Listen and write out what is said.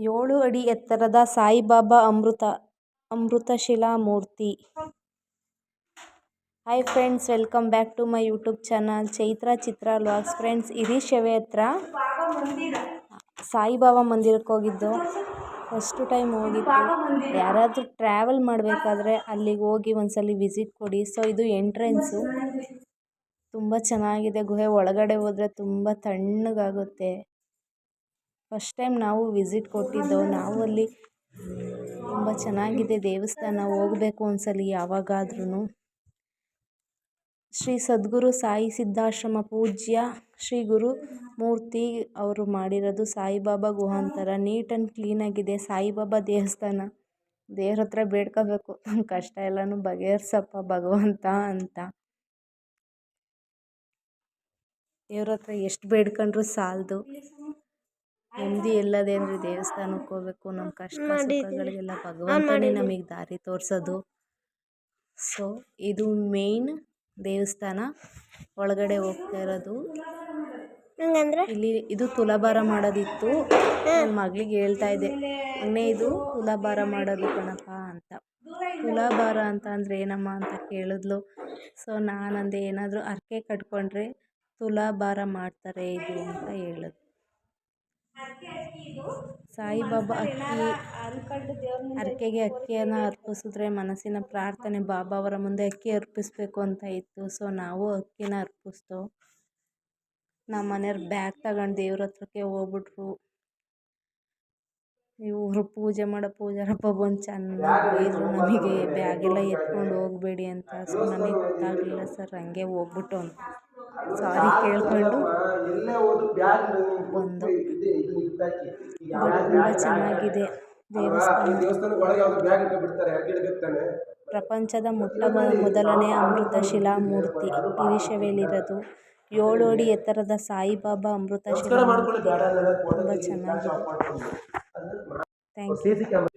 ಏಳು ಅಡಿ ಎತ್ತರದ ಸಾಯಿಬಾಬಾ ಅಮೃತ ಅಮೃತಶಿಲಾ ಮೂರ್ತಿ hi friends welcome back to my YouTube channel Chaitra Chitra logs friends ಹಿರೀಶೆವೆ ಹತ್ರ ಸಾಯಿಬಾಬಾ ಮಂದಿರಕ್ಕೆ ಹೋಗಿದ್ದು. ಫಸ್ಟು ಟೈಮ್ ಹೋಗಿದ್ದು. ಯಾರಾದರೂ ಟ್ರಾವೆಲ್ ಮಾಡಬೇಕಾದ್ರೆ ಅಲ್ಲಿಗೆ ಹೋಗಿ ಒಂದ್ಸಲ ವಿಸಿಟ್ ಕೊಡಿ. ಸೊ ಇದು ಎಂಟ್ರೆನ್ಸು ತುಂಬ ಚೆನ್ನಾಗಿದೆ. ಗುಹೆ ಒಳಗಡೆ ಹೋದರೆ ತುಂಬ ತಣ್ಣಗಾಗುತ್ತೆ. ಫಸ್ಟ್ ಟೈಮ್ ನಾವು ವಿಸಿಟ್ ಕೊಟ್ಟಿದ್ದು, ನಾವು ಅಲ್ಲಿ ತುಂಬ ಚೆನ್ನಾಗಿದೆ ದೇವಸ್ಥಾನ, ಹೋಗ್ಬೇಕು ಒಂದ್ಸಲ ಯಾವಾಗಾದ್ರೂ ಶ್ರೀ ಸದ್ಗುರು ಸಾಯಿ ಸಿದ್ಧಾಶ್ರಮ ಪೂಜ್ಯ ಶ್ರೀ ಗುರು ಮೂರ್ತಿ ಅವರು ಮಾಡಿರೋದು ಸಾಯಿಬಾಬಾ ಗುಹಾಂತರ. ನೀಟ್ ಆ್ಯಂಡ್ ಕ್ಲೀನಾಗಿದೆ ಸಾಯಿಬಾಬಾ ದೇವಸ್ಥಾನ. ದೇವ್ರ ಹತ್ರ ಬೇಡ್ಕೋಬೇಕು. ನಮ್ಮ ಕಷ್ಟ ಎಲ್ಲನೂ ಬಗೆಹರಿಸಪ್ಪ ಭಗವಂತ ಅಂತ. ದೇವ್ರ ಹತ್ರ ಎಷ್ಟು ಬೇಡ್ಕೊಂಡ್ರೂ ಸಾಲದು. ನೆಮ್ಮದಿ ಇಲ್ಲದೆ ಅಂದರೆ ದೇವಸ್ಥಾನಕ್ಕೆ ಹೋಗ್ಬೇಕು ನಮ್ಮ ಕಷ್ಟ ಸುಖಗಳಿಗೆಲ್ಲ ಭಗವಂತನೇ ನಮಗೆ ದಾರಿ ತೋರಿಸೋದು. ಸೊ ಇದು ಮೇನ್ ದೇವಸ್ಥಾನ. ಒಳಗಡೆ ಹೋಗ್ತಾ ಇರೋದು. ಇಲ್ಲಿ ಇದು ತುಲಾಭಾರ ಮಾಡೋದಿತ್ತು. ನನ್ನ ಮಗಳಿಗೆ ಹೇಳ್ತಾ ಇದ್ದೆ ಮೊನ್ನೆ ಇದು ತುಲಾಭಾರ ಮಾಡೋದು ಕಣಪ್ಪ ಅಂತ. ತುಲಾಭಾರ ಅಂತ ಅಂದರೆ ಏನಮ್ಮ ಅಂತ ಕೇಳಿದ್ಲು. ಸೊ ನಾನಂದೆ ಏನಾದರೂ ಹರಕೆ ಕಟ್ಕೊಂಡ್ರೆ ತುಲಾಭಾರ ಮಾಡ್ತಾರೆ ಇದು ಅಂತ ಹೇಳಿದ್ಲು. ಸಾಯಿಬಾಬಾ ಅಕ್ಕಿ ಹರಕೆಗೆ ಅಕ್ಕಿಯನ್ನು ಅರ್ಪಿಸಿದ್ರೆ ಮನಸ್ಸಿನ ಪ್ರಾರ್ಥನೆ ಬಾಬಾ ಅವರ ಮುಂದೆ ಅಕ್ಕಿ ಅರ್ಪಿಸಬೇಕು ಅಂತ ಇತ್ತು. ಸೊ ನಾವು ಅಕ್ಕಿನ ಅರ್ಪಿಸ್ದೋ ನಮ್ಮ ಮನೆಯವ್ರು ಬ್ಯಾಗ್ ತಗೊಂಡು ದೇವ್ರ ಹತ್ರಕ್ಕೆ ಹೋಗ್ಬಿಟ್ರು. ಇವರು ಪೂಜೆ ಮಾಡೋ ಪೂಜಾರಪ್ಪ ಬಂದು ಚೆನ್ನಾಗಿ ಬೈದರು ನಮಗೆ ಬ್ಯಾಗೆಲ್ಲ ಎತ್ಕೊಂಡು ಹೋಗಬೇಡಿ ಅಂತ. ಸೊ ನಮಗೆ ಗೊತ್ತಾಗಲಿಲ್ಲ ಸರ್, ಹಂಗೆ ಹೋಗ್ಬಿಟ್ಟು ಸಾರಿ ಕೇಳ್ಕೊಂಡು ಬಂದು. ತುಂಬ ಚೆನ್ನಾಗಿದೆ ದೇವಸ್ಥಾನ. ಪ್ರಪಂಚದ ಮೊಟ್ಟ ಮೊದಲನೇ ಅಮೃತಶಿಲಾ ಮೂರ್ತಿ ಗಿರಿಶವೇಲಿರೋದು ಏಳು ಅಡಿ ಎತ್ತರದ ಸಾಯಿಬಾಬಾ ಅಮೃತಶಿಲಾ ಮೂರ್ತಿ. ತುಂಬ ಚೆನ್ನಾಗಿದೆ. Thank you